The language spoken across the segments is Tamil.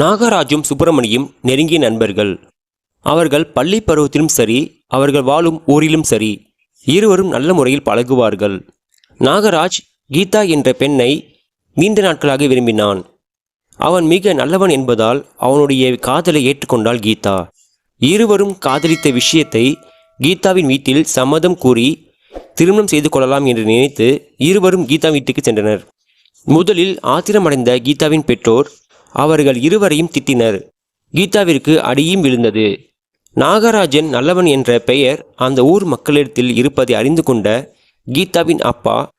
நாகராஜும் சுப்பிரமணியும் நெருங்கிய நண்பர்கள். அவர்கள் பள்ளி பருவத்திலும் சரி அவர்கள் வாழும் ஊரிலும் சரி இருவரும் நல்ல முறையில் பழகுவார்கள். நாகராஜ் கீதா என்ற பெண்ணை நீண்ட நாட்களாக விரும்பினான். அவன் மிக நல்லவன் என்பதால் அவனுடைய காதலை ஏற்றுக்கொண்டாள் கீதா. இருவரும் காதலித்த விஷயத்தை கீதாவின் வீட்டில் சம்மதம் கூறி திருமணம் செய்து கொள்ளலாம் என்று நினைத்து இருவரும் கீதா வீட்டுக்கு சென்றனர். முதலில் ஆத்திரமடைந்த கீதாவின் பெற்றோர் அவர்கள் இருவரையும் திட்டினர். கீதாவிற்கு அடியும் விழுந்தது. நாகராஜன் நல்லவன் என்ற பெயர் அந்த ஊர் மக்களிடத்தில் இருப்பதை அறிந்து கொண்ட கீதாவின் அப்பா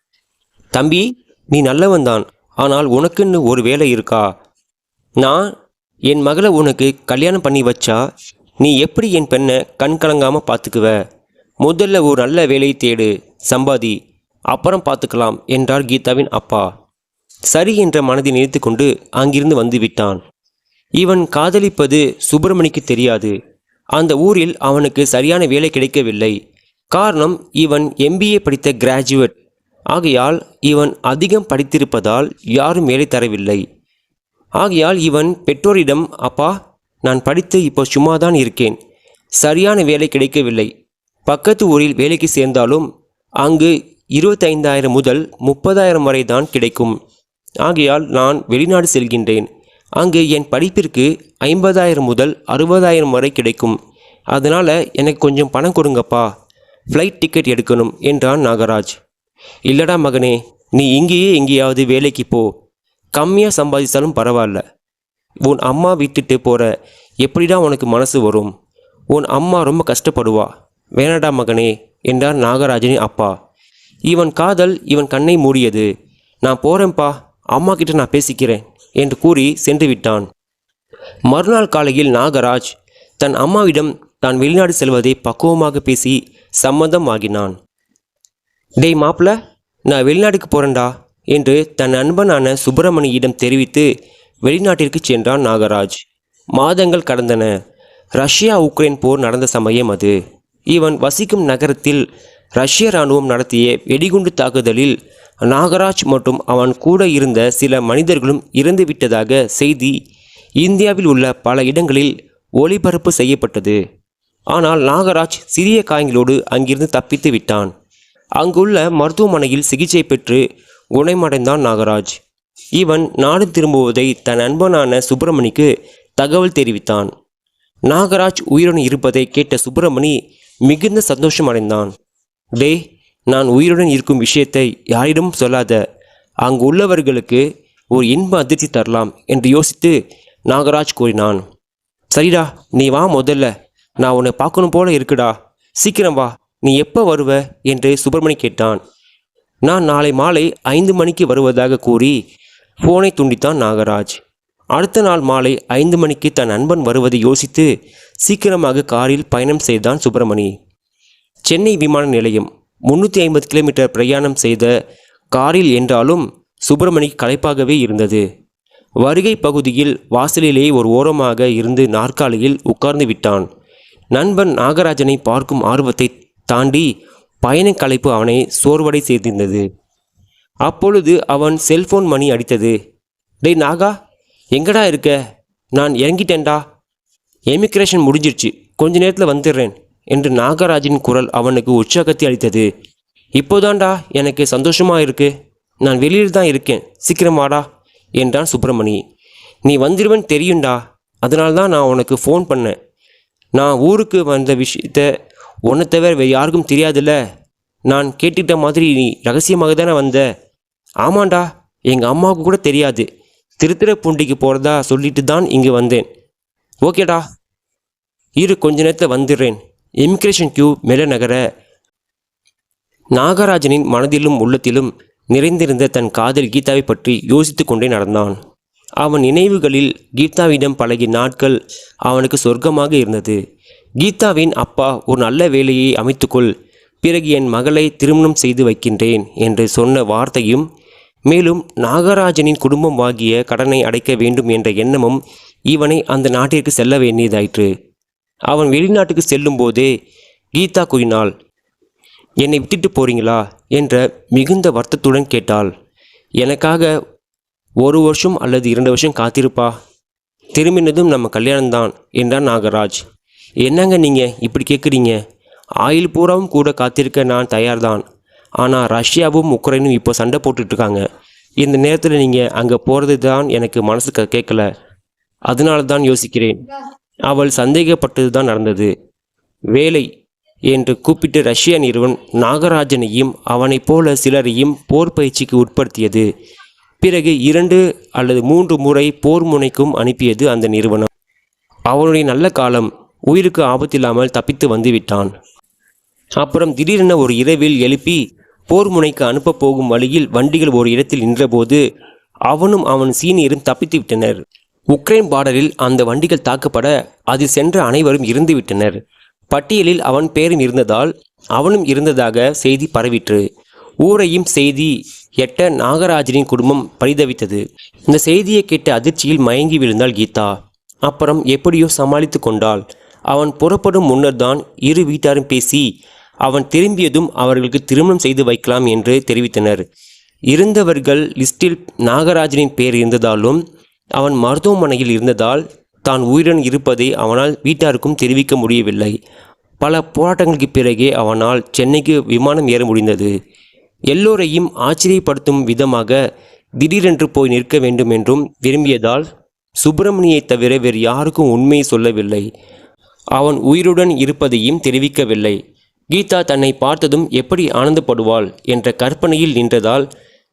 தம்பி நீ நல்லவன்தான். ஆனால் உனக்குன்னு ஒரு வேலை இருக்கா? நான் என் மகளை உனக்கு கல்யாணம் பண்ணி வச்சா நீ எப்படி என் பெண்ணை கண் கலங்காமல் பார்த்துக்குவ? முதல்ல ஒரு நல்ல வேலையை தேடு சம்பாதி. அப்புறம் பார்த்துக்கலாம் என்றார் கீதாவின் அப்பா. சரி என்ற மனதை நினைத்து கொண்டு அங்கிருந்து வந்து விட்டான் இவன் காதலிப்பது சுப்பிரமணிக்கு தெரியாது. அந்த ஊரில் அவனுக்கு சரியான வேலை கிடைக்கவில்லை. காரணம் இவன் எம்பிஏ படித்த கிராஜுவேட் ஆகையால் இவன் அதிகம் படித்திருப்பதால் யாரும் வேலை தரவில்லை. ஆகையால் இவன் பெற்றோரிடம் அப்பா நான் படித்து இப்போ சும்மாதான் இருக்கேன். சரியான வேலை கிடைக்கவில்லை. பக்கத்து ஊரில் வேலைக்கு சேர்ந்தாலும் அங்கு இருபத்தைந்தாயிரம் முதல் முப்பதாயிரம் வரை தான் கிடைக்கும். ஆகையால் நான் வெளிநாடு செல்கின்றேன். அங்கு என் படிப்பிற்கு ஐம்பதாயிரம் முதல் அறுபதாயிரம் வரை கிடைக்கும். அதனால் எனக்கு கொஞ்சம் பணம் கொடுங்கப்பா. ஃப்ளைட் டிக்கெட் எடுக்கணும் என்றான் நாகராஜ். இல்லடா மகனே நீ இங்கேயே எங்கேயாவது வேலைக்கு போ. கம்மியாக சம்பாதித்தாலும் பரவாயில்ல. உன் அம்மா விட்டுட்டு போகிற எப்படிடா உனக்கு மனசு வரும்? உன் அம்மா ரொம்ப கஷ்டப்படுவா. வேணடா மகனே என்றார் நாகராஜனின் அப்பா. இவன் காதல் இவன் கண்ணை மூடியது. நான் போகிறேன்ப்பா அம்மா கிட்ட நான் பேசிக்கிறேன் என்று கூறி சென்று விட்டான். மறுநாள் காலையில் நாகராஜ் தன் அம்மாவிடம் தான் வெளிநாடு செல்வதை பக்குவமாக பேசி சம்மதம் ஆகினான் டேய் மாப்பிள்ள நான் வெளிநாட்டுக்கு போகிறேன்டா என்று தன் நண்பனான சுப்பிரமணியிடம் தெரிவித்து வெளிநாட்டிற்கு சென்றான் நாகராஜ். மாதங்கள் கடந்தன. ரஷ்யா உக்ரைன் போர் நடந்த சமயம் அது. இவன் வசிக்கும் நகரத்தில் ரஷ்ய இராணுவம் நடத்திய வெடிகுண்டு தாக்குதலில் நாகராஜ் மற்றும் அவன் கூட இருந்த சில மனிதர்களும் இறந்துவிட்டதாக செய்தி இந்தியாவில் உள்ள பல இடங்களில் ஒளிபரப்பு செய்யப்பட்டது. ஆனால் நாகராஜ் சிறிய காயங்களோடு அங்கிருந்து தப்பித்து விட்டான். அங்குள்ள மருத்துவமனையில் சிகிச்சை பெற்று குணமடைந்தான் நாகராஜ். இவன் நாடு திரும்புவதை தன் நண்பனான சுப்பிரமணிக்கு தகவல் தெரிவித்தான். நாகராஜ் உயிருடன் இருப்பதை கேட்ட சுப்பிரமணி மிகுந்த சந்தோஷம் அடைந்தான் டே நான் உயிருடன் இருக்கும் விஷயத்தை யாரிடமும் சொல்லாத அங்கு உள்ளவர்களுக்கு ஒரு இன்ப அதிர்ச்சி தரலாம் என்று யோசித்து நாகராஜ் கூறினான். சரிடா நீ வா முதல்ல. நான் உன்னை பார்க்கணும் போல இருக்குடா. சீக்கிரம் வா. நீ எப்போ வருவ? என்று சுப்பிரமணி கேட்டான். நான் நாளை மாலை ஐந்து மணிக்கு வருவதாக கூறி ஃபோனை துண்டித்தான் நாகராஜ். அடுத்த நாள் மாலை ஐந்து மணிக்கு தன் நண்பன் வருவதை யோசித்து சீக்கிரமாக காரில் பயணம் செய்தான் சுப்பிரமணி. சென்னை விமான நிலையம். முன்னூற்றி ஐம்பது கிலோமீட்டர் பிரயாணம் செய்த காரில் என்றாலும் சுப்பிரமணி களைப்பாகவே இருந்தது. வருகை பகுதியில் வாசலிலே ஒரு ஓரமாக இருந்து நாற்காலியில் உட்கார்ந்து விட்டான். நண்பன் நாகராஜனை பார்க்கும் ஆர்வத்தை தாண்டி பயண களைப்பு அவனை சோர்வடை செய்திருந்தது அப்பொழுது அவன் செல்போன் மணி அடித்தது. டேய் நாகா எங்கடா இருக்க? நான் இறங்கிட்டேன்டா. எமிக்ரேஷன் முடிஞ்சிருச்சு. கொஞ்ச நேரத்தில் வந்துடுறேன். என்று நாகராஜின் குரல் அவனுக்கு உற்சாகத்தை அளித்தது. இப்போதான்டா எனக்கு சந்தோஷமா இருக்கு. நான் வெளியில் தான் இருக்கேன். சீக்கிரம் வாடா என்றான் சுப்பிரமணி. நீ வந்துடுவேன்னு தெரியும்டா. அதனால்தான் நான் உனக்கு ஃபோன் பண்ணேன். நான் ஊருக்கு வந்த விஷயத்த உன்னை தவிர வேறு யாருக்கும் தெரியாதுல்ல. நான் கேட்டுக்கிட்ட மாதிரி நீ ரகசியமாக தானே வந்த. ஆமாண்டா. எங்கள் அம்மாவுக்கு கூட தெரியாது. திருத்திரப்பூண்டிக்கு போகிறதா சொல்லிட்டு தான் இங்கே வந்தேன். ஓகேடா. இரு கொஞ்ச நேரத்தில் வந்துடுறேன். இமிக்ரேஷன் கியூ மெல்ல நகர நாகராஜனின் மனதிலும் உள்ளத்திலும் நிறைந்திருந்த தன் காதல் கீதாவை பற்றி யோசித்து கொண்டே நடந்தான். அவன் நினைவுகளில் கீதாவிடம் பழகிய நாட்கள் அவனுக்கு சொர்க்கமாக இருந்தது. கீதாவின் அப்பா ஒரு நல்ல வேலையை அமைத்துக்கொள் பிறகு என் மகளை திருமணம் செய்து வைக்கின்றேன் என்று சொன்ன வார்த்தையும் மேலும் நாகராஜனின் குடும்பம் வாங்கிய கடனை அடைக்க வேண்டும் என்ற எண்ணமும் இவனை அந்த நாட்டிற்கு செல்ல வேண்டியதாயிற்று. அவன் வெளிநாட்டுக்கு செல்லும்போதே கீதா கூறினாள் என்னை விட்டுட்டு போறீங்களா? என்ற மிகுந்த வருத்தத்துடன் கேட்டாள் எனக்காக ஒரு வருஷம் அல்லது இரண்டு வருஷம் காத்திருப்பா. திரும்பினதும் நம்ம கல்யாணம்தான் என்றான் நாகராஜ். என்னங்க நீங்கள் இப்படி கேட்குறீங்க ஆயில் பூராவும் கூட காத்திருக்க நான் தயார்தான். ஆனால் ரஷ்யாவும் உக்ரைனும் இப்போ சண்டை போட்டுட்டு இருக்காங்க இந்த நேரத்தில் நீங்கள் அங்கே போகிறது தான் எனக்கு மனசு கேட்கல அதனால தான் யோசிக்கிறேன். அவள் சந்தேகப்பட்டதுதான் நடந்தது. வேலை என்று கூப்பிட்டு ரஷ்ய நிறுவன் நாகராஜனையும் அவனைப் போல சிலரையும் போர் பயிற்சிக்கு உட்படுத்தியது. பிறகு இரண்டு அல்லது மூன்று முறை போர் முனைக்கும் அனுப்பியது அந்த நிறுவனம். அவனுடைய நல்ல காலம் உயிருக்கு ஆபத்தில்லாமல் தப்பித்து வந்துவிட்டான். அப்புறம் திடீரென ஒரு இரவில் எழுப்பி போர் முனைக்கு அனுப்பப் போகும் வழியில் வண்டிகள் ஒரு இடத்தில் நின்றபோது அவனும் அவன் சீனியரும் தப்பித்து விட்டனர். உக்ரைன் பார்டரில் அந்த வண்டிகள் தாக்கப்பட அதில் சென்ற அனைவரும் இருந்துவிட்டனர் பட்டியலில் அவன் பெயரும் இருந்ததால் அவனும் இருந்ததாக செய்தி பரவிற்று. ஊரையும் செய்தி எட்ட நாகராஜனின் குடும்பம் பரிதவித்தது. இந்த செய்தியை கேட்ட அதிர்ச்சியில் மயங்கி விழுந்தாள் கீதா. அப்புறம் எப்படியோ சமாளித்து கொண்டாள். அவன் புறப்படும் முன்னர்தான் இரு வீட்டாரும் பேசி அவன் திரும்பியதும் அவர்களுக்கு திருமணம் செய்து வைக்கலாம் என்று தெரிவித்தனர். இருந்தவர்கள் லிஸ்டில் நாகராஜனின் பெயர் இருந்ததாலும் அவன் மருத்துவமனையில் இருந்ததால் தான் உயிருடன் இருப்பதை அவனால் வீட்டாருக்கும் தெரிவிக்க முடியவில்லை. பல போராட்டங்களுக்கு பிறகே அவனால் சென்னைக்கு விமானம் ஏற முடிந்தது. எல்லோரையும் ஆச்சரியப்படுத்தும் விதமாக திடீரென்று போய் நிற்க வேண்டும் என்றும் விரும்பியதால் சுப்பிரமணியை தவிர வேறு யாருக்கும் உண்மையை சொல்லவில்லை. அவன் உயிருடன் இருப்பதையும் தெரிவிக்கவில்லை. கீதா தன்னை பார்த்ததும் எப்படி ஆனந்தப்படுவாள் என்ற கற்பனையில் நின்றதால்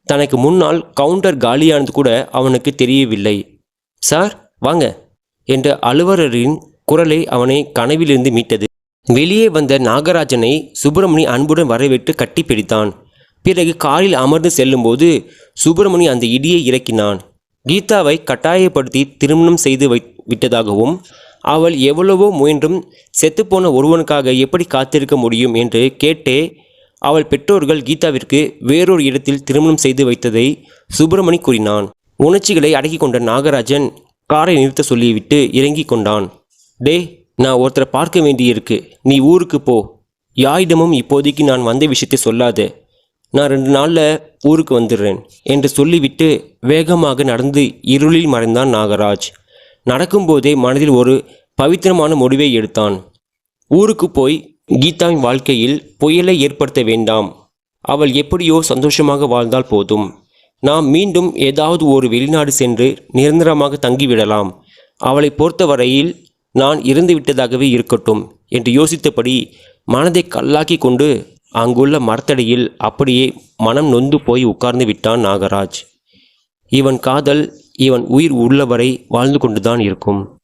தனக்கு முன்னால் கவுண்டர் காலியானது கூட அவனுக்கு தெரியவில்லை. சார் வாங்க. என்ற அலுவலரின் குரலை அவனை கனவிலிருந்து மீட்டது. வெளியே வந்த நாகராஜனை சுப்பிரமணி அன்புடன் வரவேற்று கட்டி பிடித்தான். பிறகு காரில் அமர்ந்து செல்லும்போது சுப்பிரமணி அந்த இடியை இறக்கினான். கீதாவை கட்டாயப்படுத்தி திருமணம் செய்து வை விட்டதாகவும் அவள் எவ்வளவோ முயன்றும் செத்துப்போன ஒருவனுக்காக எப்படி காத்திருக்க முடியும் என்று கேட்டே அவள் பெற்றோர்கள் கீதாவிற்கு வேறொரு இடத்தில் திருமணம் செய்து வைத்ததை சுப்பிரமணி கூறினான். உணர்ச்சிகளை அடக்கி கொண்ட நாகராஜன் காரை நிறுத்த சொல்லிவிட்டு இறங்கி கொண்டான் டே நான் ஒருத்தரை பார்க்க வேண்டியிருக்கு. நீ ஊருக்கு போ. யாரிடமும் இப்போதைக்கு நான் வந்த விஷயத்தை சொல்லாது. நான் ரெண்டு நாளில் ஊருக்கு வந்துடுறேன் என்று சொல்லிவிட்டு வேகமாக நடந்து இருளில் மறைந்தான் நாகராஜ். நடக்கும்போதே மனதில் ஒரு பவித்திரமான முடிவை எடுத்தான். ஊருக்கு போய் கீதாவின் வாழ்க்கையில் புயலை ஏற்படுத்த வேண்டாம். அவள் எப்படியோ சந்தோஷமாக வாழ்ந்தால் போதும். நாம் மீண்டும் ஏதாவது ஒரு வெளிநாடு சென்று நிரந்தரமாக தங்கிவிடலாம். அவளை பொறுத்தவரையில் நான் இறந்துவிட்டதாகவே இருக்கட்டும் என்று யோசித்தபடி மனதை கல்லாக்கி கொண்டு அங்குள்ள மரத்தடியில் அப்படியே மனம் நொந்து போய் உட்கார்ந்து விட்டான் நாகராஜ். இவன் காதல் இவன் உயிர் உள்ளவரை வாழ்ந்து கொண்டுதான் இருக்கும்.